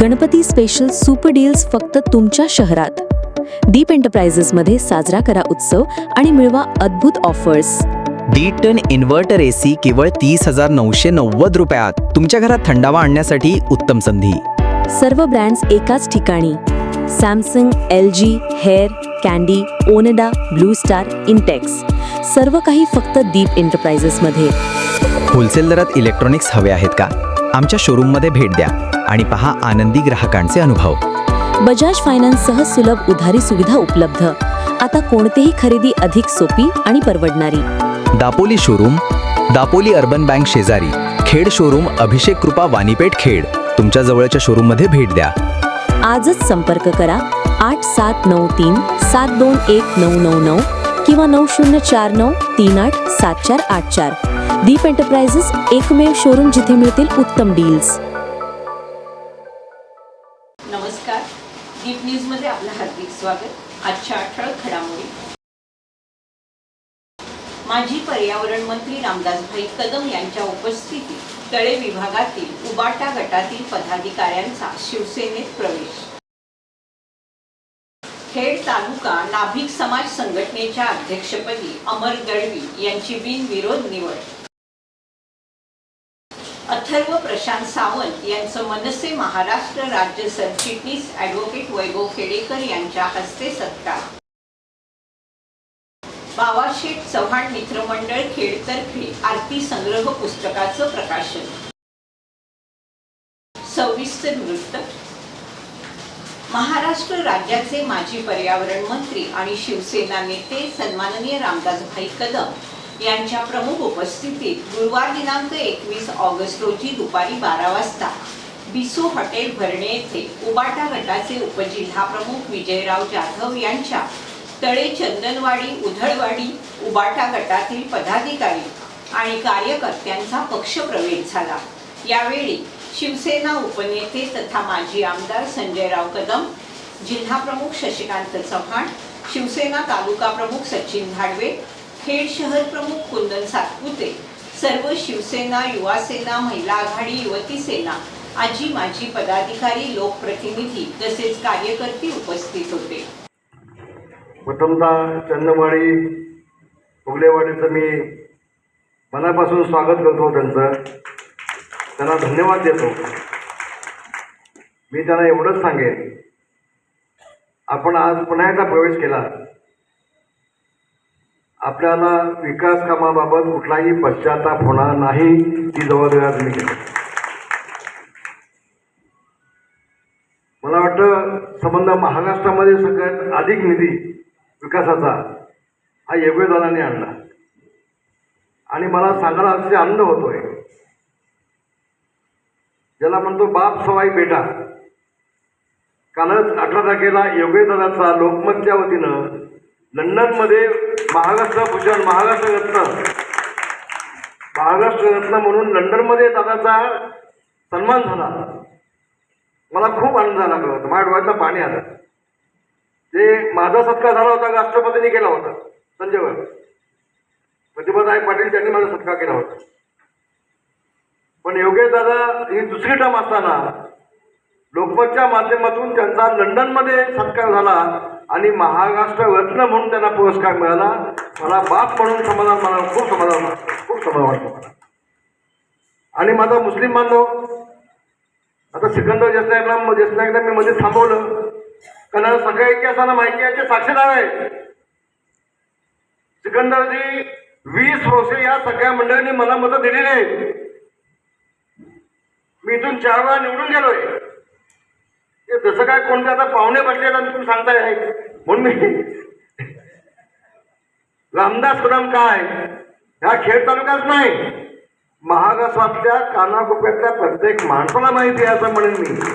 Ganpati special super deals फक्त तुमच्या शहरात. दीप एंटरप्राइजेसमध्ये साजरा करा उत्सव आणि मिळवा अद्भुत ऑफर्स डी टन इन्व्हर्टर एसी केवळ तीस हजार नऊशे नव्वद रुपयात तुमच्या घरात थंडावा आणण्यासाठी उत्तम संधी. सर्व ब्रँड्स एकाच ठिकाणी. Samsung L G Haier Candy Onida Blue Star Intex सर्व काही फक्त दीप एंटरप्राइजेसमध्ये होलसेल दरात इलेक्ट्रॉनिक्स हवे आहेत का? आमच्या शोरूममध्ये भेट द्या. आणि पहा आनंदी ग्राहकांचे अनुभव. बजाज फायनान्ससह सुलभ उधारी सुविधा उपलब्ध. आता कोणतीही खरेदी अधिक सोपी आणि परवडणारी. Dapoli showroom Dapoli urban bank शेजारी खेड शोरूम अभिषेक कृपा वाणीपेठ खेड. तुमच्या जवळच्या शोरूममध्ये भेट द्या. आजच संपर्क करा आठ सात नऊ तीन सात दोन एक नऊ नऊ नऊ किंवा नऊ शून्य चार नऊ तीन आठ सात चार आठ चार. दीप एंटरप्राइजेस एकमेव शोरूम जिथे मिळतील उत्तम डील्स. दीप न्यूजमध्ये आपलं हार्दिक स्वागत. आजच्या ठळक घडामोडी. माजी पर्यावरण मंत्री रामदासभाई कदम यांच्या उपस्थितीत तळे विभागातील उबाटा गटातील पदाधिकाऱ्यांचा शिवसेनेत प्रवेश. खेड तालुका नाभिक समाज संघटनेच्या अध्यक्षपदी अमर दळवी यांची बिनविरोध निवड. अथर्व प्रशांत सावंत यांचं मनसे महाराष्ट्र राज्य सरचिटणीस ॲडव्होकेट वैभव खेडेकर यांच्या हस्ते सत्कार. बाबाशेठ चव्हाण मित्रमंडळ खेडतर्फे आरती संग्रह पुस्तकाचं प्रकाशन. सविस्तर वृत्त महाराष्ट्र राज्याचे माजी पर्यावरण मंत्री आणि शिवसेना नेते सन्माननीय रामदासभाई कदम यांच्या प्रमुख उपस्थितीत गुरुवार दिनांक एकवीस ऑगस्ट रोजी दुपारी बारा वाजता बिसू हॉटेल भरणे येथे उबाटा गटाचे उपजिल्हा प्रमुख विजयराव जाधव यांच्या तळे चंदनवाडी उधळवाडी उबाटा गटातील पदाधिकारी आणि कार्यकर्त्यांचा पक्षप्रवेश झाला. यावेळी शिवसेना उपनेते तथा माजी आमदार संजयराव कदम जिल्हाप्रमुख शशिकांत चव्हाण शिवसेना तालुका प्रमुख सचिन धाडवे खेड शहर प्रमुख कुंदन सातपुते सर्व शिवसेना युवा सेना महिला आघाडी युवती सेना आजी माजी पदाधिकारी लोकप्रतिनिधी तसेच कार्यकर्ते उपस्थित होते. प्रथमतः चंदमाळी उगलेवाडीचं मी मनापासून स्वागत करतो त्यांचं. त्यांना धन्यवाद देतो. मी त्यांना एवढंच सांगेन. आपण आज पुन्हा एकदा प्रवेश केला. आपल्याला विकास कामाबाबत कुठलाही पश्चाताप होणार नाही ती जबाबदारी आज मला वाटतं संबंध महाराष्ट्रामध्ये सगळ्यात अधिक निधी विकासाचा हा योगदानाने आणला. आणि मला सांगायला अतिशय आनंद होतोय. ज्याला म्हणतो बाप सवाई बेटा. कालच अठरा तारखेला योगेदानाचा लोकमतच्या वतीनं लंडनमध्ये महाराष्ट्र भूषण महाराष्ट्र रत्न. महाराष्ट्र रत्न म्हणून लंडनमध्ये दादाचा सन्मान झाला. मला खूप आनंद झाला कळत माझ्या डोळ्यातनं पाणी आलं. ते माझा सत्कार झाला होता राष्ट्रपतींनी केला होता संजयवर प्रतिभाताई पाटील त्यांनी माझा सत्कार केला होता. पण योगेश दादा ही दुसरी टर्म असताना लोकमतच्या माध्यमातून त्यांचा लंडनमध्ये सत्कार झाला. आणि महाराष्ट्र रत्न म्हणून त्यांना पुरस्कार मिळाला. मला बाप म्हणून समाधान मला खूप समाधान खूप समाधान वाटतो मला. आणि माझा मुस्लिम बांधव आता सिकंदर जसनायकला जसनायकला मी मध्ये थांबवलं. कारण सगळ्या इतिहासाला माहिती आहे ते साक्षीदार आहे सिकंदरजी वीस वर्षे या सगळ्या मंडळींनी मला मतं दिलेली आहेत मी इथून चार वेळा निवडून गेलोय. ते जसं काय कोणते आता पाहुणे बसले आणि तुम्ही सांगताय म्हणून मी रामदास कदम काय? ह्या खेड तालुक्यात नाही. महागासातल्या कानाकोपऱ्यातल्या प्रत्येक माणसाला माहिती आहे असं म्हणेन मी.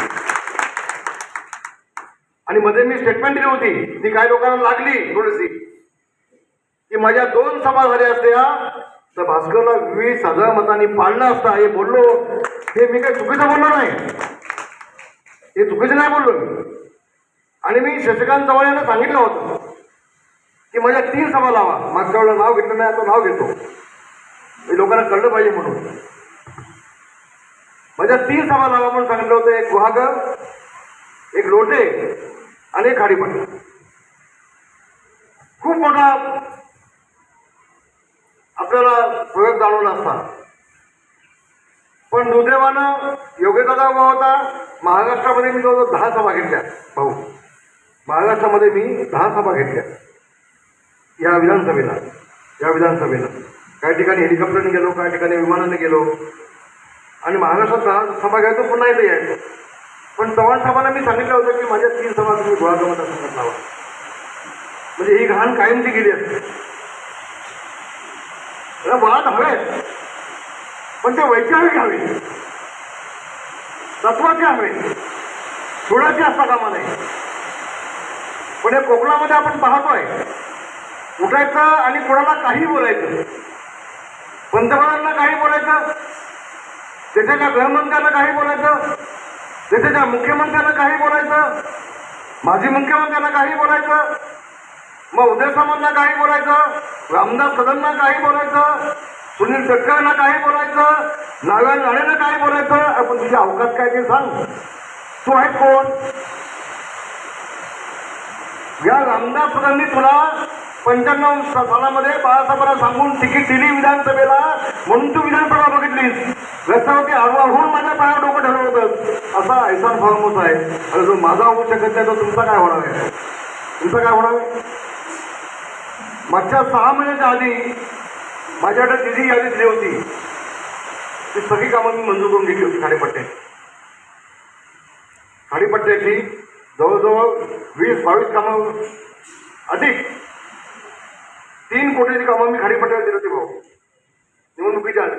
आणि मध्ये मी स्टेटमेंट दिली होती. ती काही लोकांना लागली थोडीशी. की माझ्या दोन सभा झाल्या असत्या. तर भास्करला वीस हजार मतांनी पाळलं असता. हे बोललो. हे मी काही चुकीचं बोललो नाही. हे चुकीचं नाही बोललो मी. आणि मी शशिकांत चव्हाण यांना सांगितलं होतं की माझ्या तीन सभा लावा. मागच्या वेळेला नाव घेतलं नाही आता नाव घेतो. हे लोकांना कळलं पाहिजे म्हणून. माझ्या तीन सभा लावा म्हणून सांगितलं होतं. एक गुहागर एक लोटे आणि एक खाडीपट खूप मोठा आपल्याला प्रयोग जाणवला असता. पण दुर्दैवानं योग्यता उभा होता. महाराष्ट्रामध्ये मी जवळजवळ दहा सभा घेतल्या. भाऊ महाराष्ट्रामध्ये मी दहा सभा घेतल्या. या विधानसभेला या विधानसभेला. काही ठिकाणी हेलिकॉप्टरने गेलो काही ठिकाणी विमानाने गेलो. आणि महाराष्ट्रात दहा सभा घ्यायचो पुन्हा इथे यायचो. पण चव्हाण साहेबांना मी सांगितलं होतं की माझ्या तीन सभा तुम्ही गोळागमत संकट लावा. म्हणजे ही घाण कायमची गेली असते. वाद हवे पण ते वैचारिक हवे. तत्वाचे हवे. सोडाचे असता कामा नाही पण या कोकणामध्ये आपण पाहतोय उठायचं आणि कुणाला काही बोलायचं. पंतप्रधानांना काही बोलायचं देशाच्या गृहमंत्र्यांना काही बोलायचं देशाच्या मुख्यमंत्र्यांना काही बोलायचं माजी मुख्यमंत्र्यांना काही बोलायचं मग उदय सामंतला काही बोलायचं रामदास कदमना काही बोलायचं सुनील तटकरांना काही बोलायचं? नारायण राणेंना काय बोलायचं? आपण तुझी अवकाश काय ते सांग. तू आहे कोण? या रामदास कदमनी तुला पंच्याण्णव सालामध्ये बाळासाहेबांना सांगून तिकीट दिली विधानसभेला म्हणून तू विधानसभा बघितलीस. रस्त्यावरती आडवा होऊन माझ्या पायावर डोकं ठरवत. होतं असा ऐसा फॉर्मच आहे. आणि जो माझा होऊ शकत नाही तो तुमचा काय होणार आहे? तुमचं काय होणार आहे? मागच्या सहा महिन्याच्या आधी माझ्याकडे तिची यादी दिली होती. ती सगळी कामं मी मंजूर करून घेतली होती खाडेपट्टे. खाडीपट्ट्याची जवळजवळ वीस बावीस कामं अधिक तीन कोटीची कामं मी खाडीपट्ट्याला दिली होती भाऊ. निवडणुकीच्या आधी.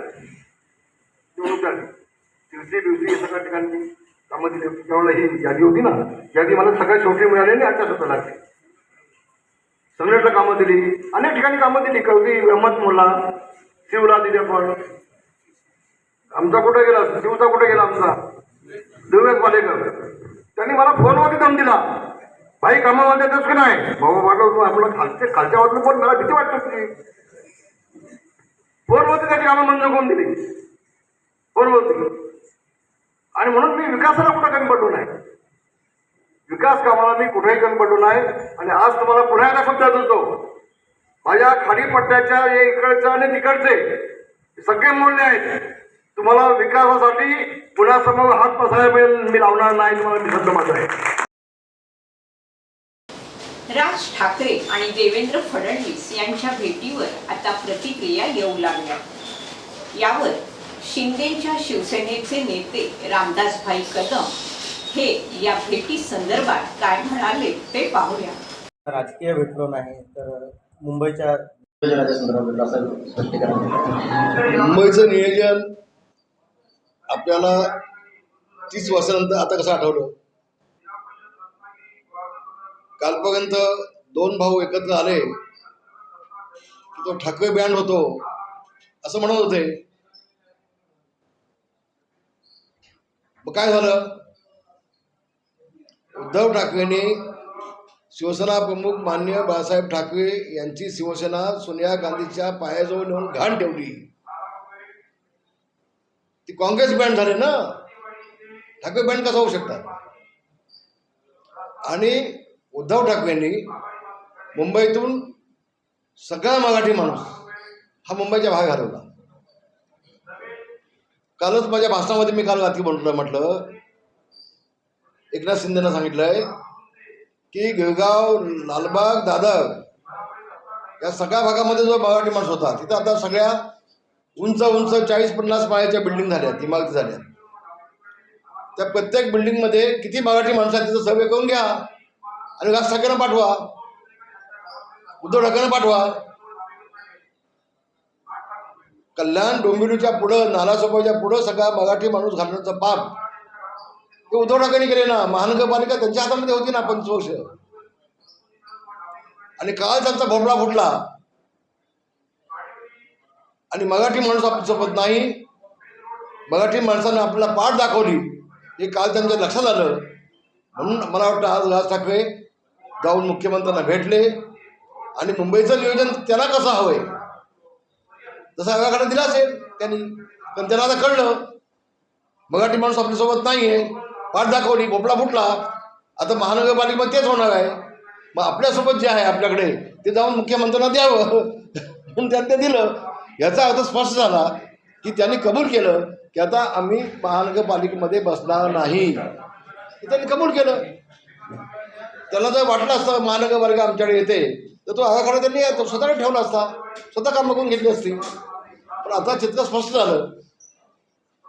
निवडणुकीच्या आधी. दिवशी दिवशी सगळ्या ठिकाणी कामं दिली होती. त्यावेळेला ही यादी होती ना. यादी मला सगळ्यात शेवटी मिळाली आणि आता सुद्धा लागली. संघटना कामं दिली. अनेक ठिकाणी कामं दिली. कवदी अहमद मुल्ला शिवला दिली आपण आमचा कुठे गेला? शिवचा कुठे गेला आमचा? दिवेश पालेकर. त्यांनी मला फोनवरती दम दिला. भाई कामामध्ये येतच की नाही? भाऊ वाटलं आपलं खालच्या खालच्या वाटलं पण मला भीती वाटत होती. फोनवरती त्याची कामं मंजूर करून दिली. फोनवरती. आणि म्हणून मी विकासाला कुठं कमी पडलो नाही विकास कामाला मी कुठेही कमी पडलो नाही आणि आज तुम्हाला पुन्हा एकदा शब्द देतो. माझ्या खाडीपट्ट्याच्या या इकडचे आणि तिकडचे सगळे मूल्य आहेत. तुम्हाला विकासासाठी पुण्यासमोर हात पसायला मिळेल मी लावणार नाही तुम्हाला मी शब्द माझा आहे. राज ठाकरे आणि देवेंद्र फडणवीस यांच्या भेटीवर आता प्रतिक्रिया येऊ लागल्या. यावर शिंदेच्या शिवसेनेचे नेते रामदासभाई कदम हे या भेटी संदर्भात काय म्हणाले ते पाहूया. राजकीय भेटलो नाही तर मुंबईच्या मुंबईचं नियोजन आपल्याला तीस वर्षानंतर आता कसं आठवलं? कालपर्यंत दोन भाऊ एकत्र आले की तो ठाकरे बँड होतो असं म्हणत होते. मग काय झालं? उद्धव ठाकरेंनी शिवसेना प्रमुख मान्य बाळासाहेब ठाकरे यांची शिवसेना सोनिया गांधीच्या पायाजवळ नेऊन घाण ठेवली. ती काँग्रेस बँड झाली ना? ठाकरे बँड कसा होऊ शकतात? आणि उद्धव ठाकरेंनी मुंबईतून सगळा मराठी माणूस हा मुंबईच्या भाग घालवला. कालच माझ्या भाषणामध्ये मी काल रात्री म्हटलं म्हटलं एकनाथ सांगितलं सांगितलंय की गिरगाव लालबाग दादर या सगळ्या भागामध्ये जो मराठी माणूस होता तिथं आता सगळ्या उंच उंच चाळीस पन्नास माळ्याच्या बिल्डिंग झाल्या इमारती झाल्या त्या प्रत्येक बिल्डिंगमध्ये किती मराठी माणसं आहेत तिथं सर्वे करून घ्या आणि राज ठाकरेंना पाठवा उद्धव ठाकरेंना पाठवा. कल्याण डोंबिवलीच्या पुढं नालासोपाच्या पुढं सगळा मराठी माणूस घालण्याचं पाप ते उद्धव ठाकरेंनी केले ना महानगरपालिका त्यांच्या हातामध्ये होती ना पंचवर्ष आणि काल त्यांचा भोपळा फुटला. आणि मराठी माणूस आपली सोबत नाही. मराठी माणसानं आपल्याला पाठ दाखवली. हे काल त्यांच्या लक्षात आलं. म्हणून मला वाटतं आज राज ठाकरे जाऊन मुख्यमंत्र्यांना भेटले. आणि मुंबईचं नियोजन त्यांना कसं हवंय? तसं आगाकडे दिला असेल त्यांनी. पण त्यांना आता कळलं. मराठी माणूस आपल्यासोबत नाही आहे पाठ दाखवली भोपळा फुटला. आता महानगरपालिका तेच होणार आहे. मग आपल्यासोबत जे आहे आपल्याकडे ते जाऊन मुख्यमंत्र्यांना द्यावं. म्हणून त्यांनी ते दिलं. याचा अर्थ स्पष्ट झाला की त्यांनी कबूल केलं की आता आम्ही महानगरपालिकेमध्ये बसणार नाही. त्यांनी कबूल केलं. त्याला जर वाटलं असतं महानगरपालिका आमच्याकडे येते तर तो आगाखाडा त्यांनी तो स्वतःकडे ठेवला असता. स्वतः काम करून घेतली असती. पण आता चित्र स्पष्ट झालं.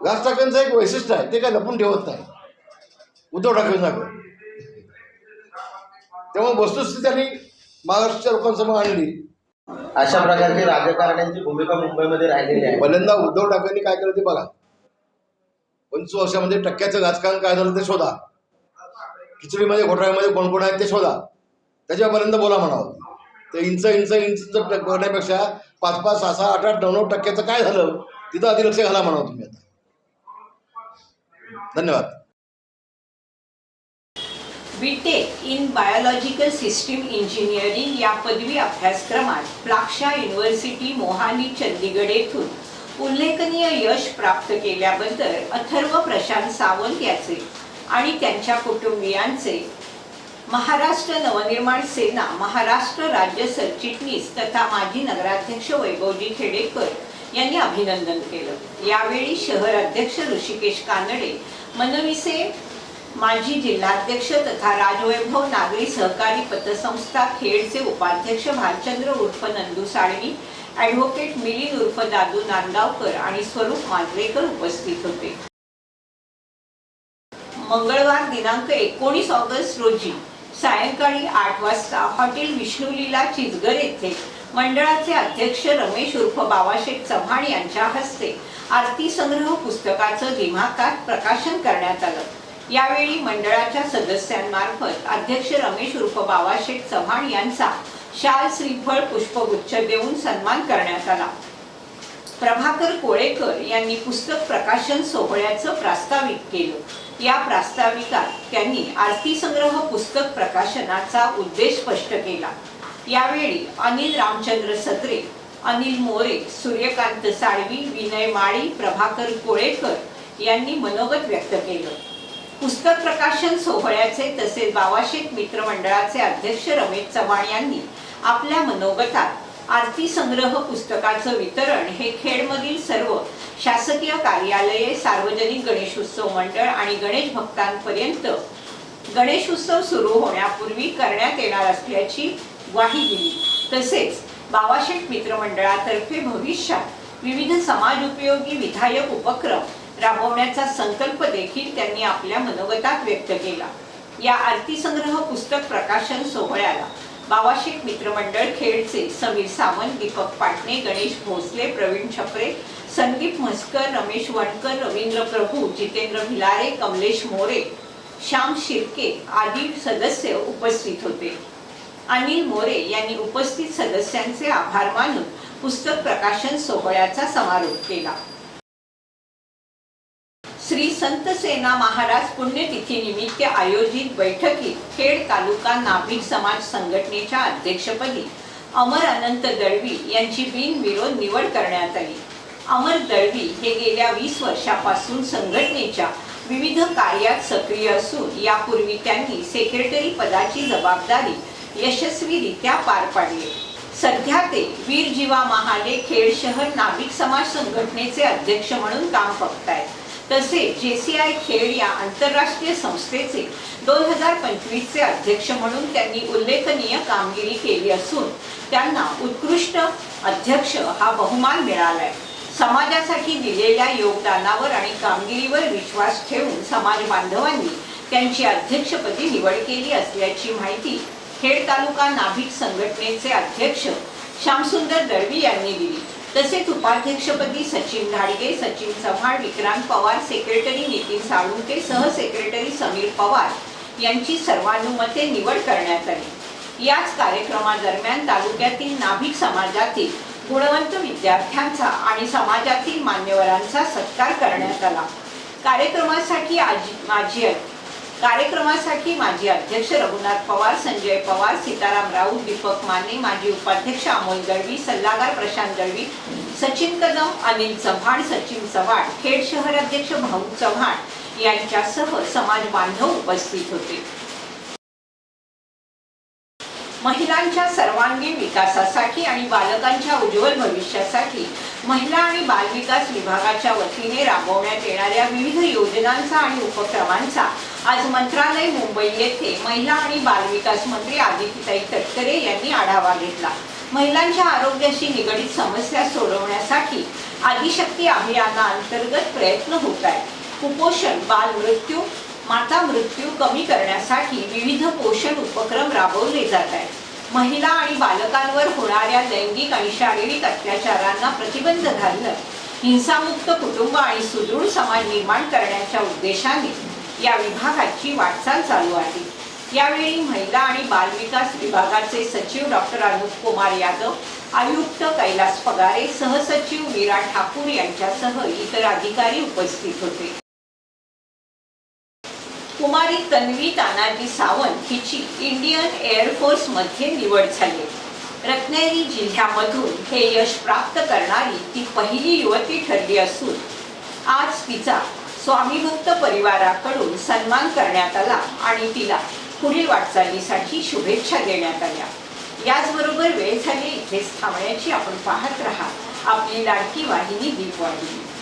राज ठाकरेंचं एक वैशिष्ट्य आहे ते काय लपून ठेवत नाही. उद्धव ठाकरेंसारखं त्यामुळे वस्तुस्थिती त्यांनी महाराष्ट्राच्या लोकांसमोर आणली. अशा प्रकारची राजकारण्यांची भूमिका मुंबईमध्ये राहिलेली आहे. पहिल्यांदा उद्धव ठाकरेंनी काय केलं ते बघा. पंचवीस वर्षामध्ये टक्क्याचं राजकारण काय झालं ते शोधा. खिचडीमध्ये घोटाळ्यामध्ये कोण कोण आहेत ते शोधा. त्याच्यापर्यंत बोला म्हणावं. ते इंच इंच इंच करण्यापेक्षा पाच पाच सहा सहा आठ आठ नऊ नऊ टक्क्याचं काय झालं तिथं आधी लक्ष घाला म्हणावं तुम्ही आता. धन्यवाद. B Tech in biological system engineering या पदवी अभ्यासक्रमात प्लाक्षा युनिव्हर्सिटी मोहाली चंदीगड येथून उल्लेखनीय यश प्राप्त केल्याबद्दल अथर्व प्रशांत सावंत याचे आणि त्यांच्या कुटुंबियांचे महाराष्ट्र नवनिर्माण सेना महाराष्ट्र राज्य सरचिटणीस तथा माजी नगराध्यक्ष वैभवजी खेडेकर यांनी अभिनंदन केलं. यावेळी शहर अध्यक्ष ऋषिकेश कानडे मनविसे माजी जिल्हाध्यक्ष तथा राजवैभव नागरी सहकारी पतसंस्था खेडचे उपाध्यक्ष भालचंद्र उर्फ नंदू साळवी ॲडव्होकेट मिलिंद उर्फ दादू नांदगावकर आणि स्वरूप माजरेकर उपस्थित होते. मंगळवार दिनांक एकोणीस ऑगस्ट रोजी सायंकाळी आठ वाजता हॉटेल विष्णुलीला चिचगर येथे मंडळाचे अध्यक्ष रमेश उर्फ बाबाशेठ चव्हाण यांच्या हस्ते आरती संग्रह पुस्तकाचं दिमाखात प्रकाशन करण्यात आलं. यावेळी मंडळाच्या सदस्यांमार्फत अध्यक्ष रमेश उर्फ बाबाशेठ चव्हाण यांचा शाल श्रीफळ पुष्पगुच्छ देऊन सन्मान करण्यात आला. प्रभाकर कोळेकर यांनी पुस्तक प्रकाशन सोहळ्याचं प्रास्ताविक केलं. या प्रास्ताविकात त्यांनी आरती संग्रह पुस्तक प्रकाशनाचा उद्देश स्पष्ट केला. यावेळी अनिल रामचंद्र सत्रे अनिल मोरे सूर्यकांत साळवी विनय माळी प्रभाकर कोळेकर यांनी मनोगत व्यक्त केलं. पुस्तक प्रकाशन सोहळ्याचे तसेच बावाशेठ मित्र मंडळाचे अध्यक्ष रमेश चव्हाण यांनी आपल्या मनोगतात आरती संग्रह पुस्तकाचं वितरण हे खेडमधील सर्व शासकीय कार्यालये सार्वजनिक गणेशोत्सव मंडळ आणि गणेश भक्तांपर्यंत गणेशोत्सव सुरू होण्यापूर्वी करण्यात येणार असल्याची ग्वाही दिली तसेच बाबाशेठ मित्रमंडळातर्फे भविष्यात विविध समाज उपयोगी विधायक उपक्रम राबवण्याचा संकल्प देखील त्यांनी आपल्या मनोगतात व्यक्त केला. या आरती संग्रह पुस्तक प्रकाशन सोहळ्याला बावाशिक मित्रमंडळ खेडचे समीर सावंत दीपक पाटणे गणेश भोसले प्रवीण छपरे संदीप म्हस्कर रमेश वणकर रवींद्र प्रभू जितेंद्र भिलारे कमलेश मोरे श्याम शिर्के आदी सदस्य उपस्थित होते. अनिल मोरे यांनी उपस्थित सदस्यांचे आभार मानून पुस्तक प्रकाशन सोहळ्याचा समारोप केला. श्री संत सेना महाराज पुण्यतिथी निमित्त आयोजित बैठकीत खेड तालुका नाभिक समाज संघटनेच्या अध्यक्षपदी अमर अनंत दळवी यांची बिनविरोध निवड करण्यात आली. अमर दळवी हे गेल्या वीस वर्षापासून संघटनेच्या विविध कार्यात सक्रिय असून यापूर्वी त्यांनी सेक्रेटरी पदाची जबाबदारी यशस्वीरित्या पार पाडली. सध्या ते वीर जीवा महाले खेड शहर नाभिक समाज संघटनेचे अध्यक्ष म्हणून काम बघतायत. तसेच जेसीआय खेड या आंतरराष्ट्रीय संस्थेचे दोन हजार पंचवीसचे अध्यक्ष म्हणून त्यांनी उल्लेखनीय कामगिरी केली असून त्यांना उत्कृष्ट अध्यक्ष हा बहुमान मिळालाय. समाजासाठी दिलेल्या योगदानावर आणि कामगिरीवर विश्वास ठेवून समाज बांधवांनी त्यांची अध्यक्षपदी निवड केली असल्याची माहिती खेड तालुका नाभिक संघटनेचे अध्यक्ष श्यामसुंदर दळवी यांनी दिली. तसेच उपाध्यक्षपदी सचिन घाडगे सचिन चव्हाण विक्रांत पवार सेक्रेटरी नितीन साळुंके सहसेक्रेटरी समीर पवार यांची सर्वानुमते निवड करण्यात आली. याच कार्यक्रमादरम्यान तालुक्यातील नाभिक समाजातील गुणवंत विद्यार्थ्यांचा आणि समाजातील मान्यवरांचा सत्कार करण्यात आला. कार्यक्रमासाठी आजी माजी कार्यक्रमासाठी माजी अध्यक्ष रघुनाथ पवार संजय पवार सीताराम राऊत दीपक माने माजी उपाध्यक्ष अमोल दळवी सल्लागार प्रशांत दळवी सचिन कदम अनिल चव्हाण सचिन चव्हाण खेड शहर अध्यक्ष भाऊ चव्हाण यांच्यासह समाज बांधव उपस्थित होते. महिलांच्या सर्वांगीण विकासासाठी आणि बालकांच्या उज्ज्वल भविष्यासाठी महिला आणि बालविकास विभागाच्या वतीने राबवण्यात येणाऱ्या विविध योजनांचा आणि उपक्रमांचा आज मंत्रालय मुंबई येथे महिला आणि बालविकास मंत्री आदितीताई तटकरे यांनी आढावा घेतला. महिलांच्या आरोग्याशी निगडीत समस्या सोडवण्यासाठी आदिशक्ती अभियानाअंतर्गत प्रयत्न होत आहेत. कुपोषण बाल मृत्यू माता मृत्यू कमी करण्यासाठी विविध पोषण उपक्रम राबवले जात आहेत. महिला आणि बालकांवर होणाऱ्या लैंगिक आणि शारीरिक अत्याचारांना प्रतिबंध घालणं हिंसामुक्त कुटुंब आणि सुदृढ समाज निर्माण करण्याच्या उद्देशाने या विभागाची वाटचाल चालू आहे. यावेळी महिला आणि बालविकास विभागाचे सचिव डॉक्टर अनुप कुमार यादव आयुक्त कैलास पगारे सहसचिव मीरा ठाकूर यांच्यासह इतर अधिकारी उपस्थित होते. कुमारी तन्वी तानाजी सावंत हिची इंडियन एअरफोर्समध्ये निवड झाली. रत्नागिरी जिल्ह्यामधून हे यश प्राप्त करणारी ती पहिली युवती ठरली असून आज तिचा स्वामीभक्त परिवाराकडून सन्मान करण्यात आला आणि तिला पुढील वाटचालीसाठी शुभेच्छा देण्यात आल्या. याचबरोबर वेळ झाली इथेच थांबण्याची आपण पाहत राहा. आपली लाडकी वाहिनी दीपवाहिनी.